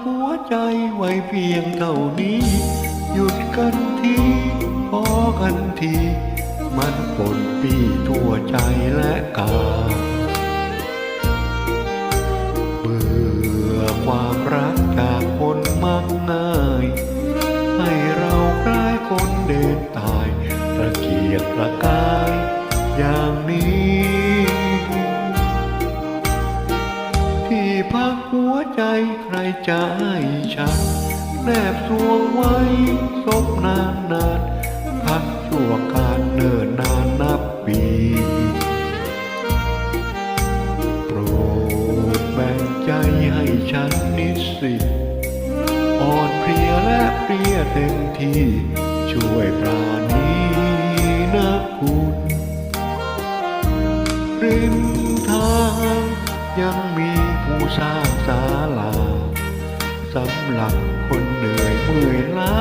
หัวใจไวเพียงเท่านี้ หยุดกันทีพอกันที มันปนปีทั่วใจและกายเบื่อความรักจากคนมักง่าย ให้เราคล้ายคนเดินตายตะเกียกตะกายอย่างนี้ พักหัวใจใครจะให้ฉันแนบสวงไว้ศพนานนานพักชั่วการเนิ่นนานนับปีโปรดแบ่งใจให้ฉันนิสิตอ่อนเพลียและเพลียเต็มที่ช่วยปราณีนะคุณริมทางยังมี ผู้สร้างศาลาสำหรับคนเหนื่อยเมื่อยล้า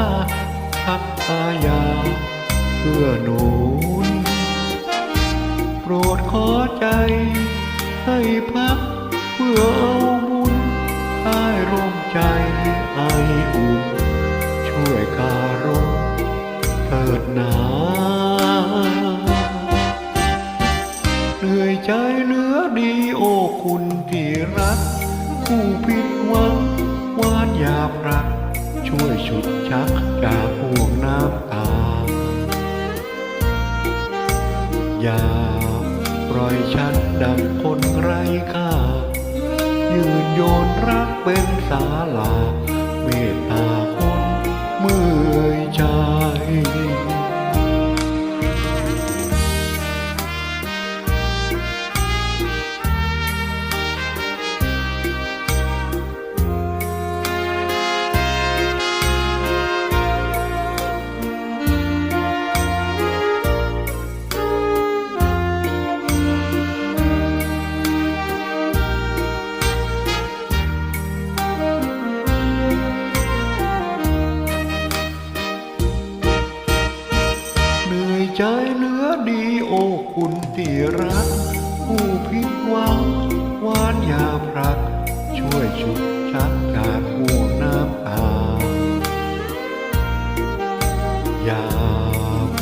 พักอายาเพื่อหนุนโปรดขอใจ ให้พักเพื่อเอาบุญใต้ร่มใจไออุ่นช่วยการุณเถิดหนา โอ้คุณที่รัก ผู้ผิดหวังวานยาพรัก ช่วยฉุดชักจากห่วงน้ำตา อย่าปล่อยฉันดังคนไร้ค่า ยืนโยนรักเป็นศาลา เมตตาคนเมื่อ ดีโอคุณที่รัก ผู้ผิดหวังหวานยาพรัก ช่วยชุบชักจากห่วงน้ำตาอย่า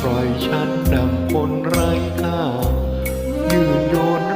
ปล่อยฉันดังคนไร้ค่ายืนยง